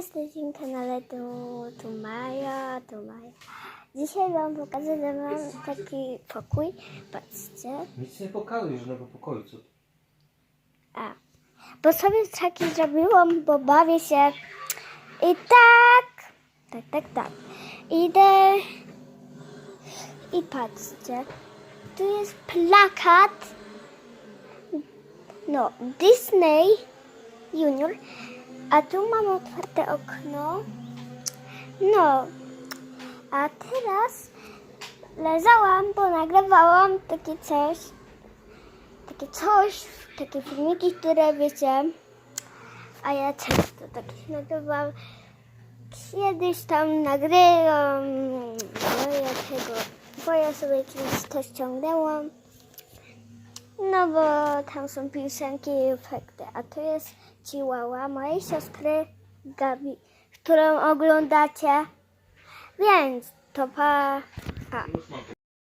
jesteście na kanale tu, tu Maja, tu Maja. Dzisiaj wam pokażę, mam taki pokój. Patrzcie. Nic nie pokazuj żadnego pokoju, co? A, bo sobie taki zrobiłam, bo bawię się. I tak, tak, tak, tak. Idę i patrzcie. Tu jest plakat. No, Disney Junior. A tu mam otwarte okno. No, a teraz leżałam, bo nagrywałam takie coś takie coś, takie filmiki, które wiecie, a ja często takich nagrywam. Kiedyś tam nagrywam, no jakiego, bo ja sobie kiedyś to ściągnęłam. No bo tam są piosenki i efekty, a tu jest Chihuahua mojej siostry Gabi, którą oglądacie. Więc to pa, pa.